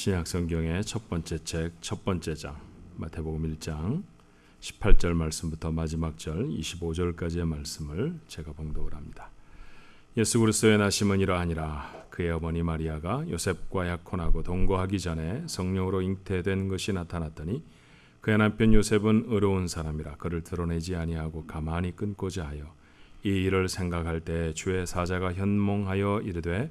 신약 성경의 첫 번째 책 첫 번째 장 마태복음 1장 18절 말씀부터 마지막 절 25절까지의 말씀을 제가 봉독을 합니다. 예수 그리스도의 나심은 이러하니라 그의 어머니 마리아가 요셉과 약혼하고 동거하기 전에 성령으로 잉태된 것이 나타났더니 그의 남편 요셉은 의로운 사람이라 그를 드러내지 아니하고 가만히 끊고자 하여 이 일을 생각할 때 주의 사자가 현몽하여 이르되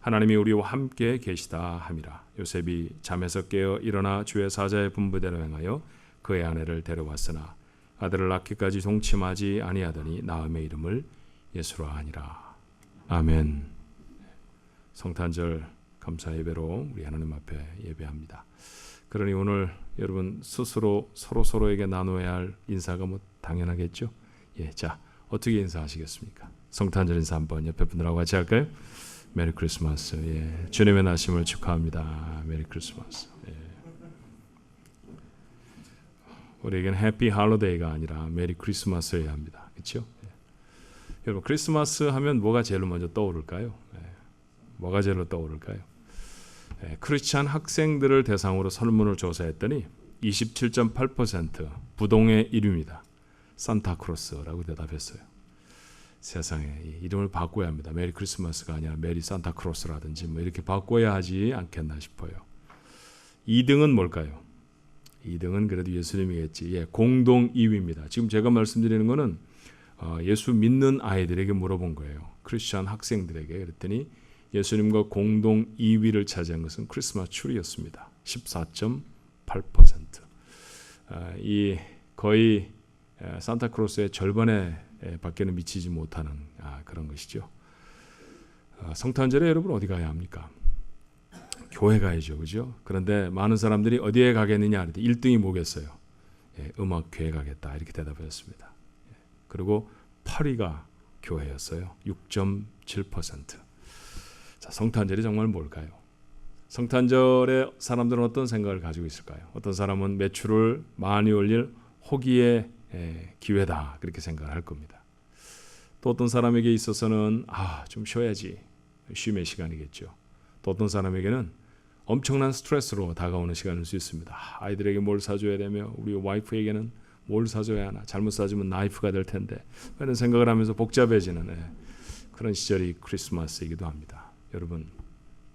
하나님이 우리와 함께 계시다 함이라. 요셉이 잠에서 깨어 일어나 주의 사자의 분부대로 행하여 그의 아내를 데려왔으나 아들을 낳기까지 동침하지 아니하더니 나음의 이름을 예수라 하니라. 아멘. 성탄절 감사 예배로 우리 하나님 앞에 예배합니다. 그러니 오늘 여러분 스스로 서로 서로에게 나눠야 할 인사가 뭐 당연하겠죠? 예, 자 어떻게 인사하시겠습니까? 성탄절 인사 한번 옆에 분들하고 같이 할까요? 메리 크리스마스. 예. 주님의 나심을 축하합니다. 메리 크리스마스. 예. 우리에겐 해피 할로데이가 아니라 메리 크리스마스여야 합니다. 그렇죠? 예. 여러분 크리스마스 하면 뭐가 제일 먼저 떠오를까요? 예. 뭐가 제일 떠오를까요? 예. 크리스찬 학생들을 대상으로 설문을 조사했더니 27.8% 부동의 이름이다. 산타크로스라고 대답했어요. 세상에 이름을 바꿔야 합니다. 메리 크리스마스가 아니라 메리 산타크로스라든지 뭐 이렇게 바꿔야 하지 않겠나 싶어요. 2등은 뭘까요? 2등은 그래도 예수님이겠지. 예, 공동 2위입니다. 지금 제가 말씀드리는 거는 어, 예수 믿는 아이들에게 물어본 거예요. 크리스천 학생들에게 그랬더니 예수님과 공동 2위를 차지한 것은 크리스마스 추리였습니다. 14.8%. 어, 이 거의 산타크로스의 절반의 밖에는 미치지 못하는 아, 그런 것이죠. 아, 성탄절에 여러분 어디 가야 합니까? 교회 가야죠, 그죠? 그런데 많은 사람들이 어디에 가겠느냐 할 1등이 뭐겠어요? 예, 음악교회 가겠다 이렇게 대답하였습니다. 예, 그리고 8위가 교회였어요. 6.7%. 자, 성탄절이 정말 뭘까요? 성탄절에 사람들은 어떤 생각을 가지고 있을까요? 어떤 사람은 매출을 많이 올릴 호기의 예, 기회다 그렇게 생각을 할 겁니다. 또 어떤 사람에게 있어서는 아 좀 쉬어야지 쉼의 시간이겠죠. 또 어떤 사람에게는 엄청난 스트레스로 다가오는 시간일 수 있습니다. 아이들에게 뭘 사줘야 되며 우리 와이프에게는 뭘 사줘야 하나 잘못 사주면 나이프가 될 텐데 이런 생각을 하면서 복잡해지는 예, 그런 시절이 크리스마스이기도 합니다. 여러분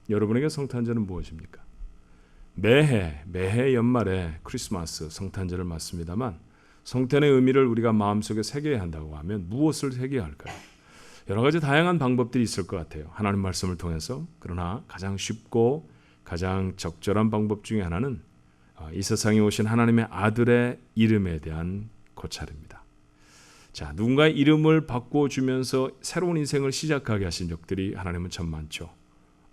여러분에게 성탄절은 무엇입니까? 매해 매해 연말에 크리스마스 성탄절을 맞습니다만 성탄의 의미를 우리가 마음속에 새겨야 한다고 하면 무엇을 새겨야 할까요? 여러 가지 다양한 방법들이 있을 것 같아요. 하나님 말씀을 통해서. 그러나 가장 쉽고 가장 적절한 방법 중에 하나는 어, 이 세상에 오신 하나님의 아들의 이름에 대한 고찰입니다. 자, 누군가의 이름을 바꿔주면서 새로운 인생을 시작하게 하신 적들이 하나님은 참 많죠.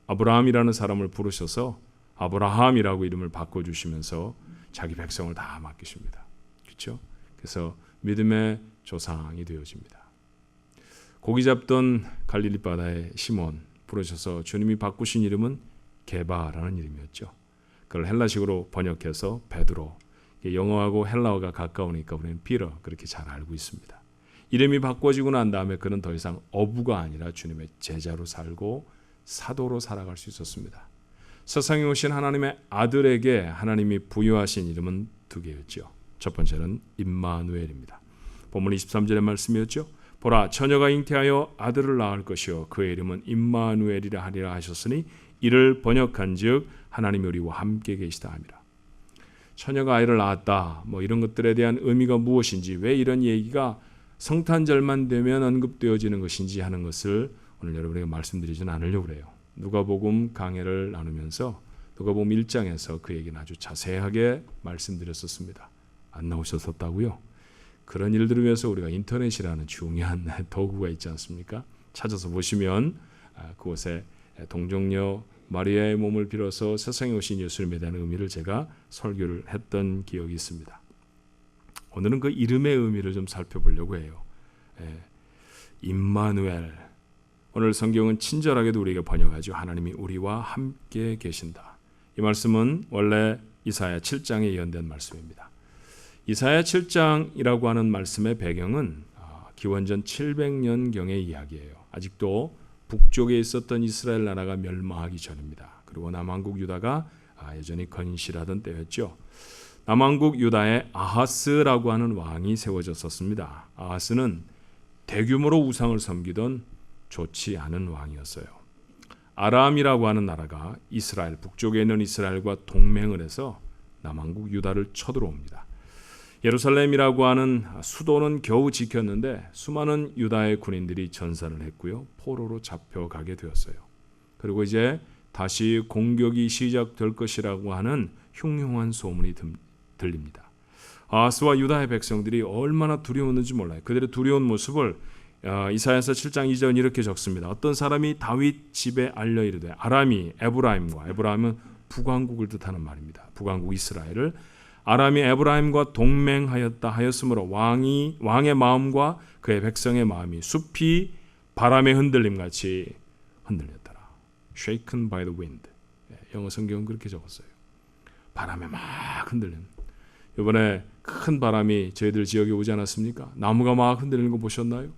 아브라함이라는 사람을 부르셔서 아브라함이라고 이름을 바꿔 주시면서 자기 백성을 다 맡기십니다. 그렇죠? 그래서 믿음의 조상이 되어집니다. 고기 잡던 갈릴리 바다의 시몬 부르셔서 주님이 바꾸신 이름은 게바라는 이름이었죠. 그걸 헬라식으로 번역해서 베드로. 영어하고 헬라어가 가까우니까 우리는 피러 그렇게 잘 알고 있습니다. 이름이 바꿔지고 난 다음에 그는 더 이상 어부가 아니라 주님의 제자로 살고 사도로 살아갈 수 있었습니다. 세상에 오신 하나님의 아들에게 하나님이 부여하신 이름은 두 개였죠. 첫 번째는 임마누엘입니다. 본문 23절의 말씀이었죠. 보라 처녀가 잉태하여 아들을 낳을 것이요 그의 이름은 임마누엘이라 하리라 하셨으니 이를 번역한즉 하나님이 우리와 함께 계시다 함이라. 처녀가 아이를 낳았다. 뭐 이런 것들에 대한 의미가 무엇인지 왜 이런 얘기가 성탄절만 되면 언급되어지는 것인지 하는 것을 오늘 여러분에게 말씀드리지는 않으려고 그래요. 누가복음 강해를 나누면서 누가복음 1장에서 그 얘기는 아주 자세하게 말씀드렸었습니다. 안 나오셨었다고요? 그런 일들을 위해서 우리가 인터넷이라는 중요한 도구가 있지 않습니까? 찾아서 보시면 아, 그곳에 동정녀 마리아의 몸을 빌어서 세상에 오신 예수님에 대한 의미를 제가 설교를 했던 기억이 있습니다. 오늘은 그 이름의 의미를 좀 살펴보려고 해요. 예. 임마누엘. 오늘 성경은 친절하게도 우리에게 번역하죠. 하나님이 우리와 함께 계신다. 이 말씀은 원래 이사야 7장에 예언된 말씀입니다. 이사야 7장이라고 하는 말씀의 배경은 아, 기원전 700년경의 이야기예요. 아직도 북쪽에 있었던 이스라엘 나라가 멸망하기 전입니다. 그리고 남왕국 유다가 아, 여전히 건실하던 때였죠. 남왕국 유다에 아하스라고 하는 왕이 세워졌었습니다. 아하스는 대규모로 우상을 섬기던 좋지 않은 왕이었어요. 아람이라고 하는 나라가 이스라엘 북쪽에 있는 이스라엘과 동맹을 해서 남왕국 유다를 쳐들어옵니다. 예루살렘이라고 하는 수도는 겨우 지켰는데 수많은 유다의 군인들이 전사를 했고요. 포로로 잡혀가게 되었어요. 그리고 이제 다시 공격이 시작될 것이라고 하는 흉흉한 소문이 들립니다. 아스와 유다의 백성들이 얼마나 두려웠는지 몰라요. 그들의 두려운 모습을 이사야서 7장 2절 이렇게 적습니다. 어떤 사람이 다윗 집에 알려 이르되 아람이 에브라임과 에브라임은 북왕국을 뜻하는 말입니다. 북왕국 이스라엘을 아람이 에브라임과 동맹하였다 하였으므로 왕이 왕의 마음과 그의 백성의 마음이 숲이 바람의 흔들림 같이 흔들렸더라. Shaken by the wind. 예, 영어 성경은 그렇게 적었어요. 바람에 막 흔들림. 이번에 큰 바람이 저희들 지역에 오지 않았습니까? 나무가 막 흔들리는 거 보셨나요?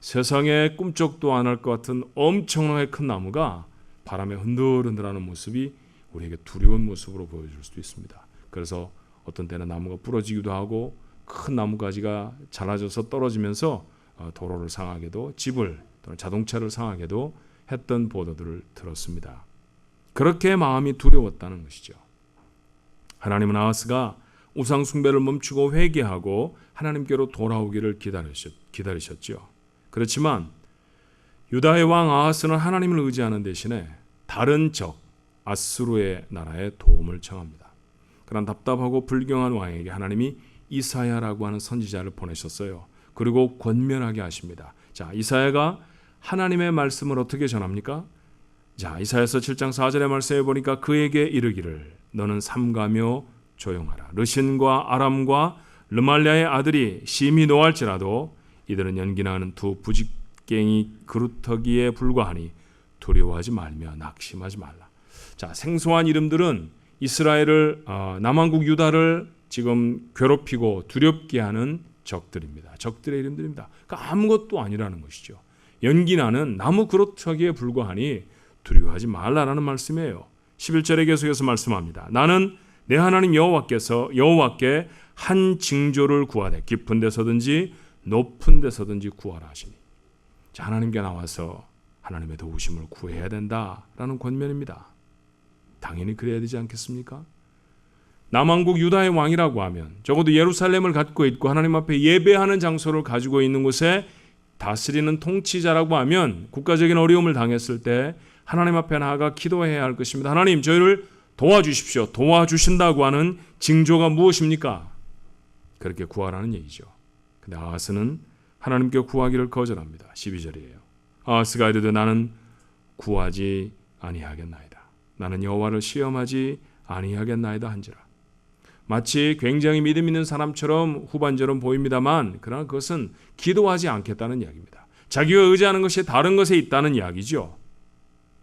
세상에 꿈쩍도 안 할 것 같은 엄청나게 큰 나무가 바람에 흔들흔들하는 모습이 우리에게 두려운 모습으로 보여줄 수도 있습니다. 그래서 어떤 때는 나무가 부러지기도 하고 큰 나무가지가 잘라져서 떨어지면서 어, 도로를 상하게도 집을 또는 자동차를 상하게도 했던 보도들을 들었습니다. 그렇게 마음이 두려웠다는 것이죠. 하나님은 아하스가 우상 숭배를 멈추고 회개하고 하나님께로 돌아오기를 기다리셨, 기다리셨죠. 그렇지만 유다의 왕 아하스는 하나님을 의지하는 대신에 다른 적 아스루의 나라의 도움을 청합니다. 그런 답답하고 불경한 왕에게 하나님이 이사야라고 하는 선지자를 보내셨어요. 그리고 권면하게 하십니다. 자, 이사야가 하나님의 말씀을 어떻게 전합니까? 자, 이사야서 7장 4절의 말씀에 보니까 그에게 이르기를 너는 삼가며 조용하라. 르신과 아람과 르말리아의 아들이 심히 노할지라도 이들은 연기나는 두 부직갱이 그루터기에 불과하니 두려워하지 말며 낙심하지 말라. 자, 생소한 이름들은 이스라엘을 어, 남왕국 유다를 지금 괴롭히고 두렵게 하는 적들입니다. 적들의 이름들입니다. 그러니까 아무것도 아니라는 것이죠. 연기나는 나무 그릇터기에 불과하니 두려워하지 말라라는 말씀이에요. 11절에 계속해서 말씀합니다. 나는 내 하나님 여호와께서 여호와께 한 징조를 구하되 깊은 데서든지 높은 데서든지 구하라 하시니. 자, 하나님께 나와서 하나님의 도우심을 구해야 된다라는 권면입니다. 당연히 그래야 되지 않겠습니까? 남왕국 유다의 왕이라고 하면 적어도 예루살렘을 갖고 있고 하나님 앞에 예배하는 장소를 가지고 있는 곳에 다스리는 통치자라고 하면 국가적인 어려움을 당했을 때 하나님 앞에 나아가 기도해야 할 것입니다. 하나님 저희를 도와주십시오. 도와주신다고 하는 징조가 무엇입니까? 그렇게 구하라는 얘기죠. 근데 아하스는 하나님께 구하기를 거절합니다. 12절이에요. 아하스가 이르되 나는 구하지 아니하겠나이다. 나는 여호와를 시험하지 아니하겠나이다 한지라. 마치 굉장히 믿음 있는 사람처럼 후반처럼 보입니다만 그러나 그것은 기도하지 않겠다는 이야기입니다. 자기가 의지하는 것이 다른 것에 있다는 이야기죠.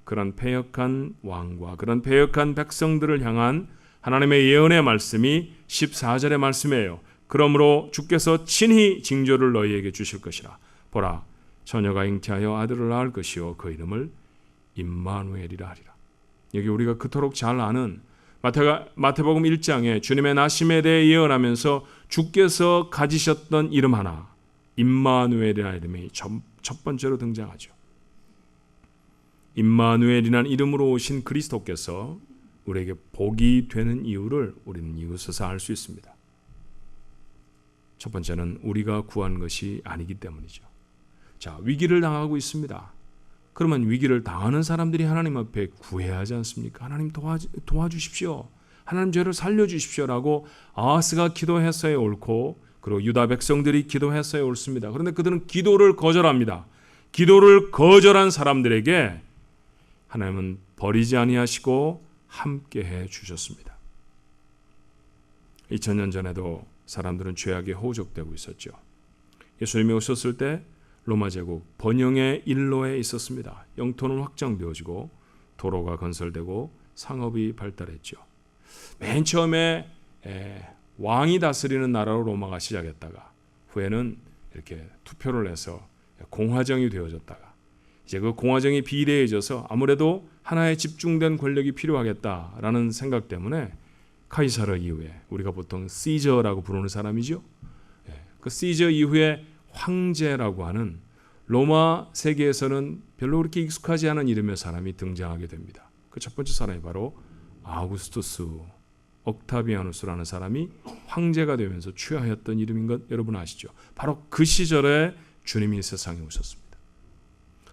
그런 패역한 왕과 그런 패역한 백성들을 향한 하나님의 예언의 말씀이 14절의 말씀이에요. 그러므로 주께서 친히 징조를 너희에게 주실 것이라. 보라, 처녀가 잉태하여 아들을 낳을 것이요 그 이름을 임마누엘이라 하리라. 여기 우리가 그토록 잘 아는 마태가, 마태복음 1장에 주님의 나심에 대해 예언하면서 주께서 가지셨던 이름 하나 임마누엘이라는 이름이 첫, 첫 번째로 등장하죠. 임마누엘이라는 이름으로 오신 그리스도께서 우리에게 복이 되는 이유를 우리는 이웃에서 알 수 있습니다. 첫 번째는 우리가 구한 것이 아니기 때문이죠. 자, 위기를 당하고 있습니다. 그러면 위기를 당하는 사람들이 하나님 앞에 구해야 하지 않습니까? 하나님 도와, 도와주십시오. 하나님 저를 살려주십시오라고 아하스가 기도했어야 옳고 그리고 유다 백성들이 기도했어야 옳습니다. 그런데 그들은 기도를 거절합니다. 기도를 거절한 사람들에게 하나님은 버리지 아니하시고 함께 해 주셨습니다. 2000년 전에도 사람들은 죄악에 호적되고 있었죠. 예수님이 오셨을 때 로마 제국 번영의 일로에 있었습니다. 영토는 확장되어지고 도로가 건설되고 상업이 발달했죠. 맨 처음에 에, 왕이 다스리는 나라로 로마가 시작했다가 후에는 이렇게 투표를 해서 공화정이 되어졌다가 이제 그 공화정이 비례해져서 아무래도 하나의 집중된 권력이 필요하겠다라는 생각 때문에 카이사르 이후에 우리가 보통 시저라고 부르는 사람이죠. 예, 그 시저 이후에 황제라고 하는 로마 세계에서는 별로 그렇게 익숙하지 않은 이름의 사람이 등장하게 됩니다. 그 첫 번째 사람이 바로 아우구스투스 옥타비아누스라는 사람이 황제가 되면서 취하였던 이름인 것 여러분 아시죠? 바로 그 시절에 주님이 세상에 오셨습니다.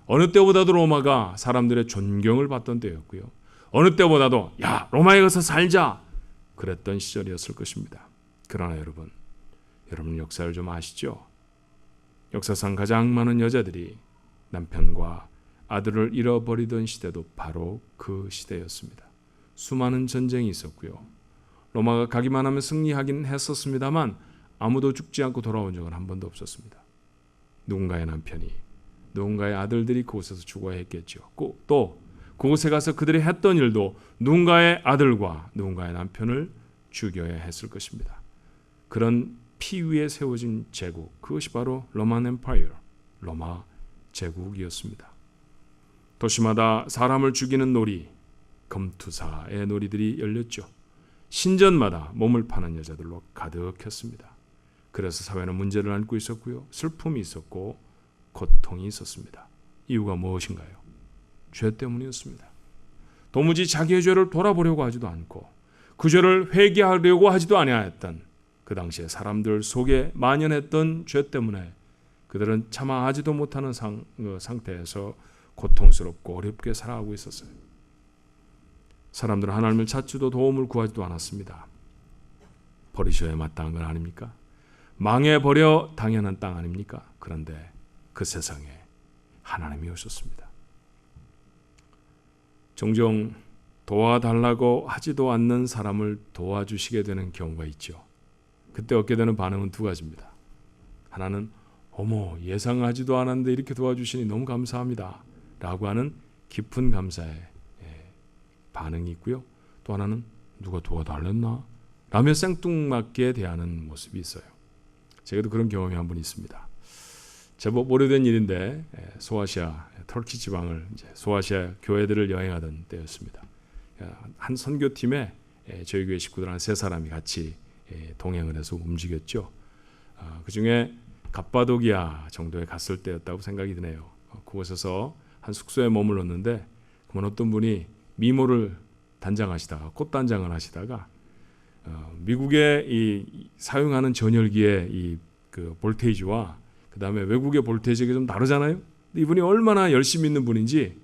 어느 때보다도 로마가 사람들의 존경을 받던 때였고요. 어느 때보다도 야 로마에 가서 살자 그랬던 시절이었을 것입니다. 그러나 여러분, 여러분 역사를 좀 아시죠? 역사상 가장 많은 여자들이 남편과 아들을 잃어버리던 시대도 바로 그 시대였습니다. 수많은 전쟁이 있었고요. 로마가 가기만 하면 승리하긴 했었습니다만 아무도 죽지 않고 돌아온 적은 한 번도 없었습니다. 누군가의 남편이 누군가의 아들들이 그곳에서 죽어야 했겠죠. 또 그곳에 가서 그들이 했던 일도 누군가의 아들과 누군가의 남편을 죽여야 했을 것입니다. 그런 피 위에 세워진 제국 그것이 바로 로만 엠파이어 로마 제국이었습니다. 도시마다 사람을 죽이는 놀이 검투사의 놀이들이 열렸죠. 신전마다 몸을 파는 여자들로 가득했습니다. 그래서 사회는 문제를 안고 있었고요. 슬픔이 있었고 고통이 있었습니다. 이유가 무엇인가요? 죄 때문이었습니다. 도무지 자기의 죄를 돌아보려고 하지도 않고 그 죄를 회개하려고 하지도 아니하였던 그 당시에 사람들 속에 만연했던 죄 때문에 그들은 차마 하지도 못하는 상, 그 상태에서 고통스럽고 어렵게 살아가고 있었어요. 사람들은 하나님을 찾지도 도움을 구하지도 않았습니다. 버리셔야 마땅한 건 아닙니까? 망해버려 당연한 땅 아닙니까? 그런데 그 세상에 하나님이 오셨습니다. 종종 도와달라고 하지도 않는 사람을 도와주시게 되는 경우가 있죠. 그때 얻게 되는 반응은 두 가지입니다. 하나는 어머 예상하지도 않았는데 이렇게 도와주시니 너무 감사합니다. 라고 하는 깊은 감사의 예, 반응이 있고요. 또 하나는 누가 도와달랬나? 라며 생뚱맞게 대하는 모습이 있어요. 제가도 그런 경험이 한 번 있습니다. 제법 오래된 일인데 예, 소아시아 터키 지방을 소아시아 교회들을 여행하던 때였습니다. 한 선교팀에 예, 저희 교회 식구들 한 세 사람이 같이 동행을 해서 움직였죠. 아, 그 중에 갑바도기아 정도에 갔을 때였다고 생각이 드네요. 어, 그곳에서 한 숙소에 머물렀는데 그만 어떤 분이 미모를 단장하시다가 꽃 단장을 하시다가 어, 미국의 이 사용하는 전열기의 이 그 볼테이지와 그 다음에 외국의 볼테이지가 좀 다르잖아요. 이분이 얼마나 열심히 있는 분인지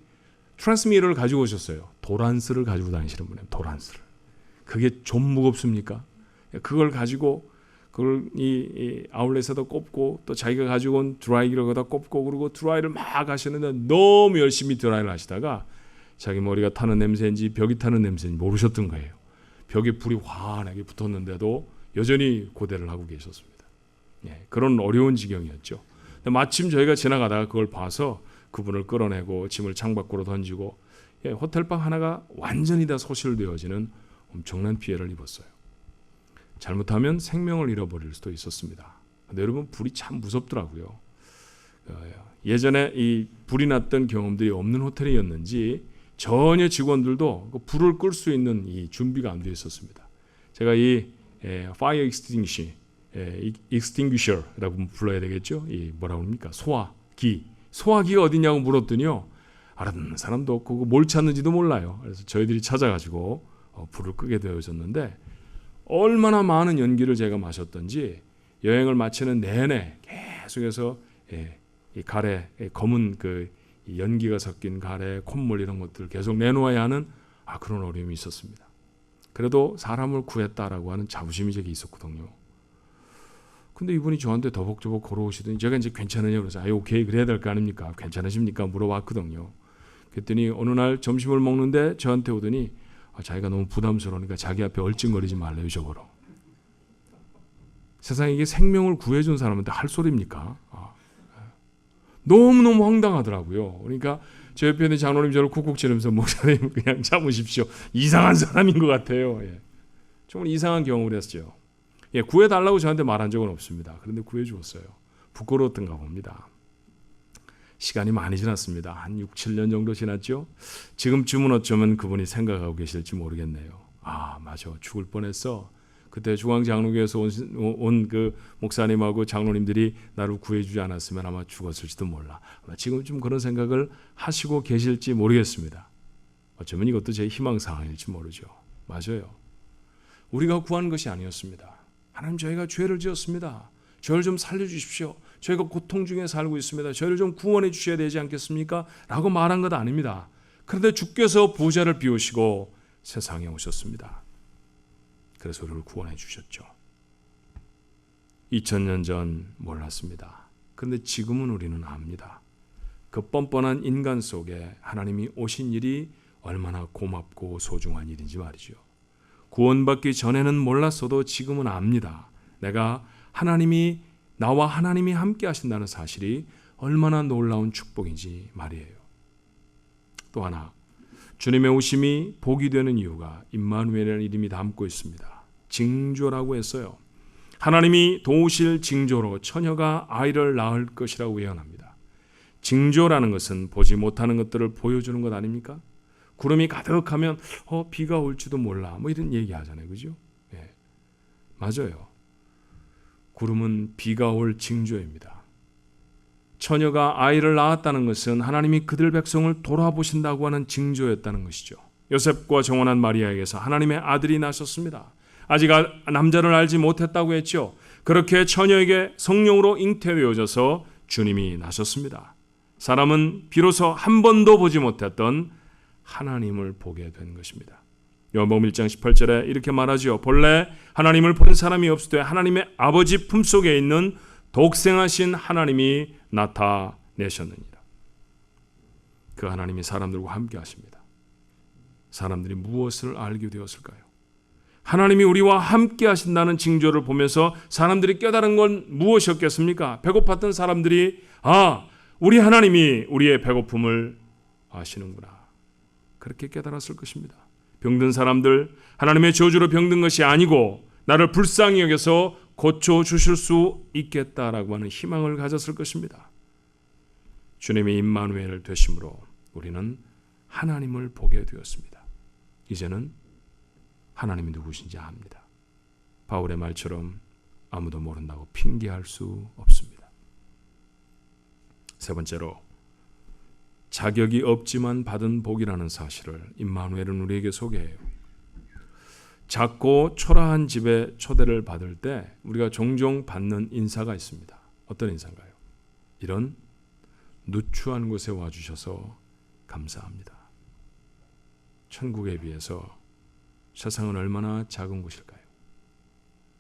트랜스미터를 가지고 오셨어요. 도란스를 가지고 다니시는 분이에요. 도란스를. 그게 좀 무겁습니까? 그걸 가지고 그걸 이, 이 아울렛에다 꼽고 또 자기가 가지고 온 드라이기를 거기다 꼽고 그리고 드라이를 막 하시는데 너무 열심히 드라이를 하시다가 자기 머리가 타는 냄새인지 벽이 타는 냄새인지 모르셨던 거예요. 벽에 불이 환하게 붙었는데도 여전히 고대를 하고 계셨습니다. 예, 그런 어려운 지경이었죠. 마침 저희가 지나가다가 그걸 봐서 그분을 끌어내고 짐을 창밖으로 던지고 예, 호텔방 하나가 완전히 다 소실되어지는 엄청난 피해를 입었어요. 잘못하면 생명을 잃어버릴 수도 있었습니다. 근데 여러분 불이 참 무섭더라고요. 어, 예전에 이 불이 났던 경험들이 없는 호텔이었는지 전혀 직원들도 그 불을 끌 수 있는 이 준비가 안 되어 있었습니다. 제가 이 extinguisher, 에, extinguisher라고 불러야 되겠죠. 이 뭐라고 합니까? 소화기. 소화기가 어디냐고 물었더니요. 알아듣는 사람도 없고 그뭘 찾는지도 몰라요. 그래서 저희들이 찾아가지고 어, 불을 끄게 되어졌는데 얼마나 많은 연기를 제가 마셨던지 여행을 마치는 내내 계속해서 예, 이 가래 검은 그 연기가 섞인 가래 콧물 이런 것들 계속 내놓아야 하는 아 그런 어려움이 있었습니다. 그래도 사람을 구했다라고 하는 자부심이 제게 있었거든요. 근데 이분이 저한테 더벅더벅 걸어오시더니 제가 이제 괜찮으냐고 그래서 아 오케이 그래야 될 거 아닙니까? 괜찮으십니까? 물어봤거든요. 그랬더니 어느 날 점심을 먹는데 저한테 오더니 아, 자기가 너무 부담스러우니까 자기 앞에 얼찡거리지 말래요 저거로. 세상에 이게 생명을 구해준 사람한테 할 소리입니까? 아, 너무너무 황당하더라고요. 그러니까 제 옆에 있는 장로님 저를 쿡쿡 치면서 목사님 그냥 참으십시오. 이상한 사람인 것 같아요. 예. 정말 이상한 경험을 했죠. 예, 구해달라고 저한테 말한 적은 없습니다. 그런데 구해주었어요. 부끄러웠던가 봅니다. 시간이 많이 지났습니다. 한 6, 7년 정도 지났죠. 지금쯤은 어쩌면 그분이 생각하고 계실지 모르겠네요. 아, 맞아. 죽을 뻔했어. 그때 중앙장로교에서 온 그 목사님하고 장로님들이 나를 구해주지 않았으면 아마 죽었을지도 몰라. 아마 지금쯤 그런 생각을 하시고 계실지 모르겠습니다. 어쩌면 이것도 제 희망사항일지 모르죠. 맞아요. 우리가 구한 것이 아니었습니다. 하나님 저희가 죄를 지었습니다. 저를 좀 살려주십시오. 저희가 고통 중에 살고 있습니다. 저희를 좀 구원해 주셔야 되지 않겠습니까? 라고 말한 것 아닙니다. 그런데 주께서 부자를 비우시고 세상에 오셨습니다. 그래서 우리를 구원해 주셨죠. 2000년 전 몰랐습니다. 그런데 지금은 우리는 압니다. 그 뻔뻔한 인간 속에 하나님이 오신 일이 얼마나 고맙고 소중한 일인지 말이죠. 구원받기 전에는 몰랐어도 지금은 압니다. 내가 하나님이 나와 하나님이 함께 하신다는 사실이 얼마나 놀라운 축복인지 말이에요. 또 하나 주님의 오심이 복이 되는 이유가 임마누엘이라는 이름이 담고 있습니다. 징조라고 했어요. 하나님이 도우실 징조로 처녀가 아이를 낳을 것이라고 예언합니다. 징조라는 것은 보지 못하는 것들을 보여주는 것 아닙니까? 구름이 가득하면 어 비가 올지도 몰라 뭐 이런 얘기 하잖아요, 그죠? 예, 맞아요. 구름은 비가 올 징조입니다. 처녀가 아이를 낳았다는 것은 하나님이 그들 백성을 돌아보신다고 하는 징조였다는 것이죠. 요셉과 정원한 마리아에게서 하나님의 아들이 나셨습니다. 아직 남자를 알지 못했다고 했죠. 그렇게 처녀에게 성령으로 잉태되어져서 주님이 나셨습니다. 사람은 비로소 한 번도 보지 못했던 하나님을 보게 된 것입니다. 요한복음 1장 18절에 이렇게 말하지요. 본래 하나님을 본 사람이 없을 때 하나님의 아버지 품속에 있는 독생하신 하나님이 나타내셨느니라. 그 하나님이 사람들과 함께 하십니다. 사람들이 무엇을 알게 되었을까요? 하나님이 우리와 함께 하신다는 징조를 보면서 사람들이 깨달은 건 무엇이었겠습니까? 배고팠던 사람들이 아, 우리 하나님이 우리의 배고픔을 아시는구나. 그렇게 깨달았을 것입니다. 병든 사람들 하나님의 저주로 병든 것이 아니고 나를 불쌍히 여겨서 고쳐 주실 수 있겠다라고 하는 희망을 가졌을 것입니다. 주님의 임마누엘을 되심으로 우리는 하나님을 보게 되었습니다. 이제는 하나님이 누구신지 압니다. 바울의 말처럼 아무도 모른다고 핑계할 수 없습니다. 세 번째로 자격이 없지만 받은 복이라는 사실을 임마누엘은 우리에게 소개해요. 작고 초라한 집에 초대를 받을 때 우리가 종종 받는 인사가 있습니다. 어떤 인사인가요? 이런 누추한 곳에 와 주셔서 감사합니다. 천국에 비해서 세상은 얼마나 작은 곳일까요?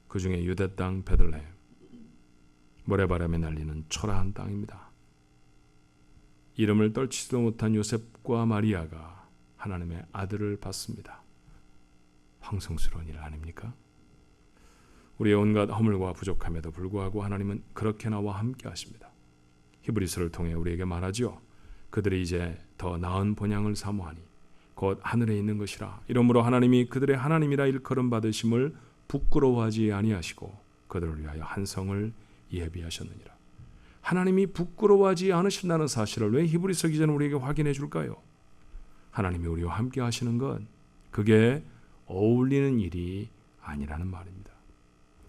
그 중에 유대 땅 베들레헴, 모래바람에 날리는 초라한 땅입니다. 이름을 떨치지도 못한 요셉과 마리아가 하나님의 아들을 받습니다. 황성스러운 일 아닙니까? 우리의 온갖 허물과 부족함에도 불구하고 하나님은 그렇게 나와 함께 하십니다. 히브리서를 통해 우리에게 말하죠. 그들이 이제 더 나은 본향을 사모하니 곧 하늘에 있는 것이라. 이러므로 하나님이 그들의 하나님이라 일컬음 받으심을 부끄러워하지 아니하시고 그들을 위하여 한 성을 예비하셨느니라. 하나님이 부끄러워하지 않으신다는 사실을 왜 히브리서 기자는 우리에게 확인해 줄까요? 하나님이 우리와 함께 하시는 건 그게 어울리는 일이 아니라는 말입니다.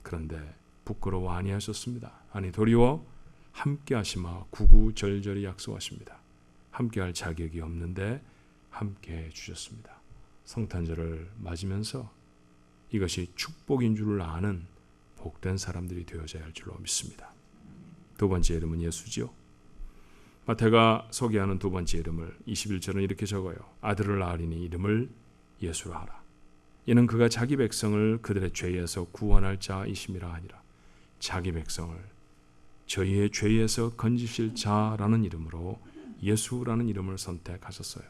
그런데 부끄러워 아니하셨습니다. 아니 도리어 함께 하시마 구구절절히 약속하십니다. 함께 할 자격이 없는데 함께 해 주셨습니다. 성탄절을 맞으면서 이것이 축복인 줄을 아는 복된 사람들이 되어져야 할 줄로 믿습니다. 두 번째 이름은 예수지요. 마태가 소개하는 두 번째 이름을 21절은 이렇게 적어요. 아들을 낳으리니 이름을 예수라 하라. 이는 그가 자기 백성을 그들의 죄에서 구원할 자이심이라 하니라. 자기 백성을 저희의 죄에서 건지실 자라는 이름으로 예수라는 이름을 선택하셨어요.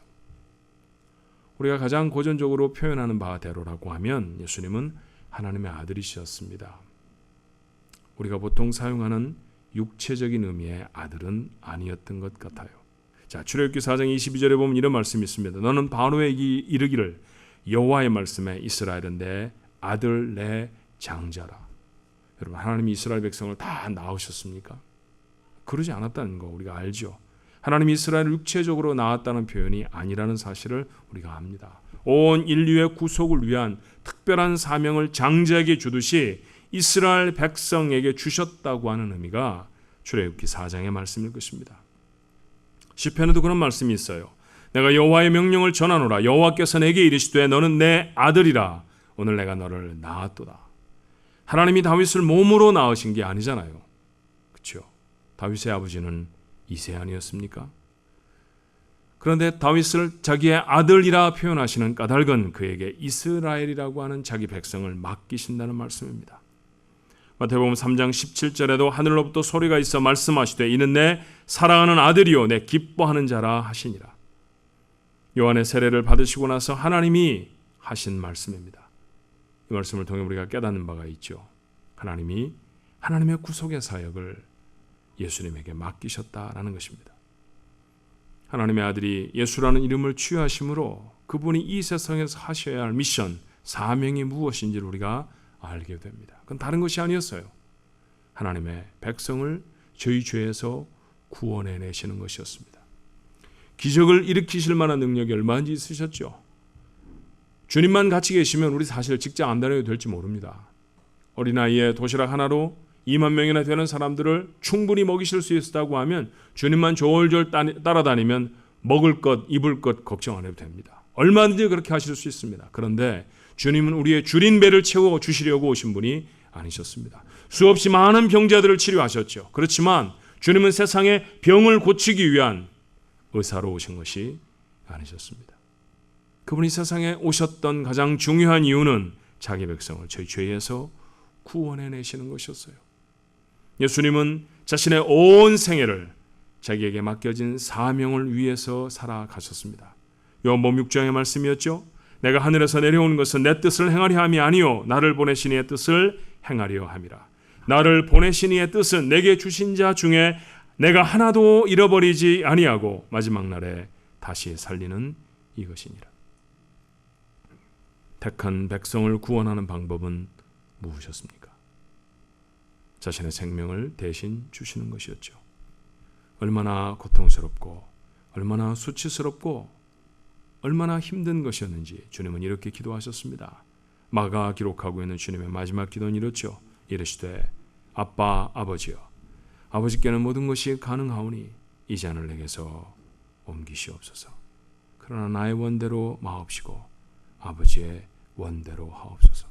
우리가 가장 고전적으로 표현하는 바대로라고 하면 예수님은 하나님의 아들이셨습니다. 우리가 보통 사용하는 육체적인 의미의 아들은 아니었던 것 같아요. 자, 출애굽기 4장 22절에 보면 이런 말씀이 있습니다. 너는 바로에게 이르기를 여호와의 말씀에 이스라엘은 내 아들 내 장자라. 여러분 하나님이 이스라엘 백성을 다 낳으셨습니까? 그러지 않았다는 거 우리가 알죠. 하나님이 이스라엘을 육체적으로 낳았다는 표현이 아니라는 사실을 우리가 압니다. 온 인류의 구속을 위한 특별한 사명을 장자에게 주듯이 이스라엘 백성에게 주셨다고 하는 의미가 출애굽기 4장의 말씀일 것입니다. 시편에도 그런 말씀이 있어요. 내가 여호와의 명령을 전하노라 여호와께서 내게 이르시되 너는 내 아들이라 오늘 내가 너를 낳았도다. 하나님이 다윗을 몸으로 낳으신 게 아니잖아요. 그렇죠? 다윗의 아버지는 이세 아니었습니까? 그런데 다윗을 자기의 아들이라 표현하시는 까닭은 그에게 이스라엘이라고 하는 자기 백성을 맡기신다는 말씀입니다. 마태복음 3장 17절에도 하늘로부터 소리가 있어 말씀하시되 이는 내 사랑하는 아들이요 내 기뻐하는 자라 하시니라. 요한의 세례를 받으시고 나서 하나님이 하신 말씀입니다. 이 말씀을 통해 우리가 깨닫는 바가 있죠. 하나님이 하나님의 구속의 사역을 예수님에게 맡기셨다라는 것입니다. 하나님의 아들이 예수라는 이름을 취하심으로 그분이 이 세상에서 하셔야 할 미션, 사명이 무엇인지를 우리가 알게 됩니다. 그건 다른 것이 아니었어요. 하나님의 백성을 저희 죄에서 구원해 내시는 것이었습니다. 기적을 일으키실 만한 능력이 얼마인지 있으셨죠. 주님만 같이 계시면 우리 사실 직장 안 다녀도 될지 모릅니다. 어린아이의 도시락 하나로 2만 명이나 되는 사람들을 충분히 먹이실 수 있다고 하면 주님만 졸졸 따라다니면 먹을 것, 입을 것 걱정 안 해도 됩니다. 얼마든지 그렇게 하실 수 있습니다. 그런데 주님은 우리의 줄인 배를 채워 주시려고 오신 분이 아니셨습니다. 수없이 많은 병자들을 치료하셨죠. 그렇지만 주님은 세상의 병을 고치기 위한 의사로 오신 것이 아니셨습니다. 그분이 세상에 오셨던 가장 중요한 이유는 자기 백성을 저희 죄에서 구원해 내시는 것이었어요. 예수님은 자신의 온 생애를 자기에게 맡겨진 사명을 위해서 살아가셨습니다. 요한복음 6장의 말씀이었죠. 내가 하늘에서 내려오는 것은 내 뜻을 행하려 함이 아니요 나를 보내신 이의 뜻을 행하려 함이라. 나를 보내신 이의 뜻은 내게 주신 자 중에 내가 하나도 잃어버리지 아니하고 마지막 날에 다시 살리는 이것이니라. 택한 백성을 구원하는 방법은 무엇이었습니까? 자신의 생명을 대신 주시는 것이었죠. 얼마나 고통스럽고 얼마나 수치스럽고 얼마나 힘든 것이었는지 주님은 이렇게 기도하셨습니다. 마가 기록하고 있는 주님의 마지막 기도는 이렇죠. 이르시되 아빠 아버지여 아버지께는 모든 것이 가능하오니 이 잔을 내게서 옮기시옵소서. 그러나 나의 원대로 마옵시고 아버지의 원대로 하옵소서.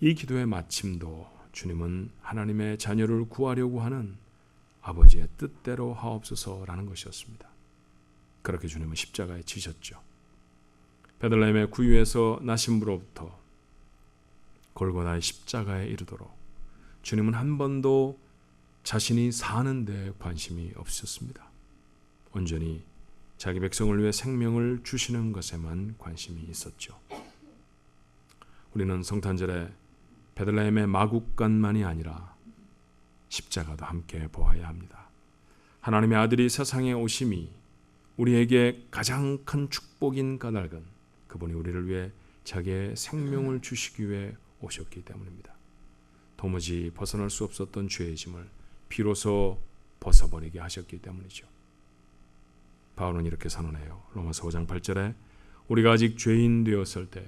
이 기도의 마침도 주님은 하나님의 자녀를 구하려고 하는 아버지의 뜻대로 하옵소서라는 것이었습니다. 그렇게 주님은 십자가에 지셨죠. 베들레헴의 구유에서 나심으로부터 골고다의 십자가에 이르도록 주님은 한 번도 자신이 사는 데 관심이 없으셨습니다. 온전히 자기 백성을 위해 생명을 주시는 것에만 관심이 있었죠. 우리는 성탄절에 베들레헴의 마국간만이 아니라 십자가도 함께 보아야 합니다. 하나님의 아들이 세상에 오심이 우리에게 가장 큰 축복인 까닭은 그분이 우리를 위해 자기의 생명을 주시기 위해 오셨기 때문입니다. 도무지 벗어날 수 없었던 죄의 짐을 비로소 벗어버리게 하셨기 때문이죠. 바울은 이렇게 선언해요. 로마서 5장 8절에 우리가 아직 죄인 되었을 때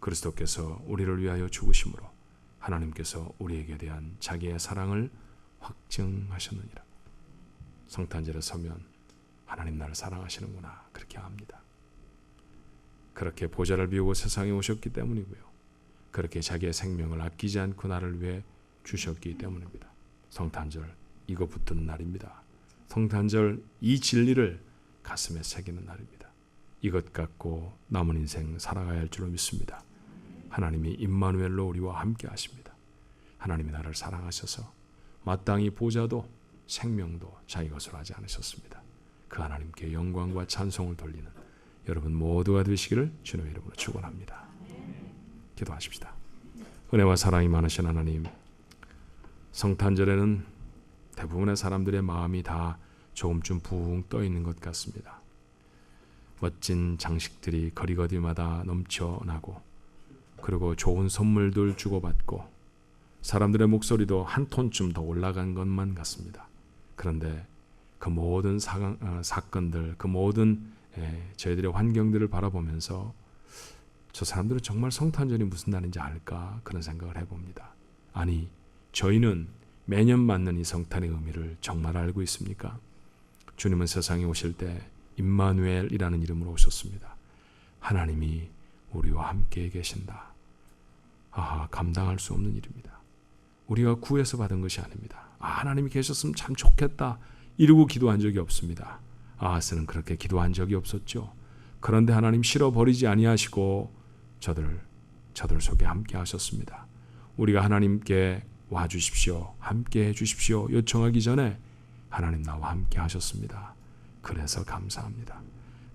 그리스도께서 우리를 위하여 죽으심으로 하나님께서 우리에게 대한 자기의 사랑을 확증하셨느니라. 성탄절에 서면 하나님 나를 사랑하시는구나 그렇게 압니다. 그렇게 보좌를 비우고 세상에 오셨기 때문이고요. 그렇게 자기의 생명을 아끼지 않고 나를 위해 주셨기 때문입니다. 성탄절 이거 붙는 날입니다. 성탄절 이 진리를 가슴에 새기는 날입니다. 이것 갖고 남은 인생 살아가야 할 줄로 믿습니다. 하나님이 임마누엘로 우리와 함께 하십니다. 하나님이 나를 사랑하셔서 마땅히 보좌도 생명도 자기 것으로 하지 않으셨습니다. 그 하나님께 영광과 찬송을 돌리는 여러분 모두가 되시기를 주님의 이름으로 축원합니다. 기도하십시다. 은혜와 사랑이 많으신 하나님, 성탄절에는 대부분의 사람들의 마음이 다 조금쯤 붕 떠 있는 것 같습니다. 멋진 장식들이 거리거리마다 넘쳐나고 그리고 좋은 선물들 주고받고 사람들의 목소리도 한 톤쯤 더 올라간 것만 같습니다. 그런데 그 모든 사강, 어, 사건들, 그 모든 예, 저희들의 환경들을 바라보면서 저 사람들은 정말 성탄절이 무슨 날인지 알까 그런 생각을 해봅니다. 아니 저희는 매년 맞는 이 성탄의 의미를 정말 알고 있습니까? 주님은 세상에 오실 때 임마누엘이라는 이름으로 오셨습니다. 하나님이 우리와 함께 계신다. 아, 감당할 수 없는 일입니다. 우리가 구해서 받은 것이 아닙니다. 아, 하나님이 계셨으면 참 좋겠다. 이러고 기도한 적이 없습니다. 아하스는 그렇게 기도한 적이 없었죠. 그런데 하나님 싫어 버리지 아니하시고 저들 저들 속에 함께 하셨습니다. 우리가 하나님께 와 주십시오. 함께 해 주십시오. 요청하기 전에 하나님 나와 함께 하셨습니다. 그래서 감사합니다.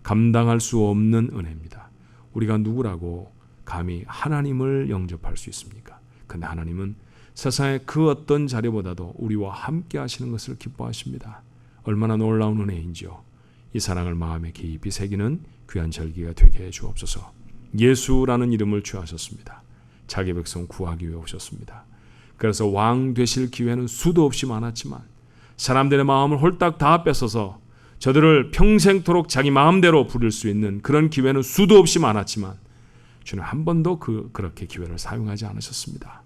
감당할 수 없는 은혜입니다. 우리가 누구라고 감히 하나님을 영접할 수 있습니까? 근데 하나님은 세상의 그 어떤 자리보다도 우리와 함께 하시는 것을 기뻐하십니다. 얼마나 놀라운 은혜인지요. 이 사랑을 마음에 깊이 새기는 귀한 절기가 되게 해 주옵소서. 예수라는 이름을 취하셨습니다. 자기 백성 구하기 위해 오셨습니다. 그래서 왕 되실 기회는 수도 없이 많았지만 사람들의 마음을 홀딱 다 뺏어서 저들을 평생토록 자기 마음대로 부릴 수 있는 그런 기회는 수도 없이 많았지만 주는 한 번도 그 그렇게 기회를 사용하지 않으셨습니다.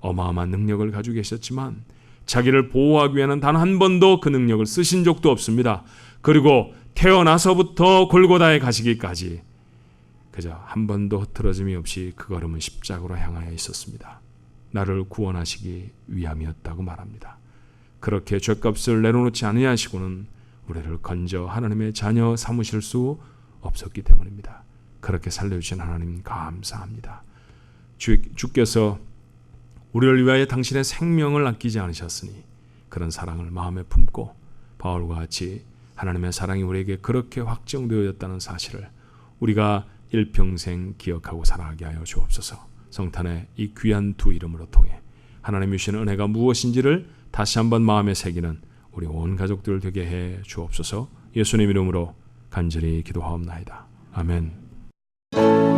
어마어마한 능력을 가지고 계셨지만 자기를 보호하기 위해는 단한 번도 그 능력을 쓰신 적도 없습니다. 그리고 태어나서부터 골고다에 가시기까지 그저 한 번도 흐트러짐이 없이 그 걸음은 십자가로 향하여 있었습니다. 나를 구원하시기 위함이었다고 말합니다. 그렇게 죄값을 내려놓지 아니하시고는 우리를 건져 하나님의 자녀 삼으실 수 없었기 때문입니다. 그렇게 살려주신 하나님 감사합니다. 주, 주께서 우리를 위하여 당신의 생명을 아끼지 않으셨으니 그런 사랑을 마음에 품고 바울과 같이 하나님의 사랑이 우리에게 그렇게 확정되어졌다는 사실을 우리가 일평생 기억하고 살아가게 하여 주옵소서. 성탄의 이 귀한 두 이름으로 통해 하나님 주시는 은혜가 무엇인지를 다시 한번 마음에 새기는 우리 온 가족들 되게 해 주옵소서. 예수님 이름으로 간절히 기도하옵나이다. 아멘.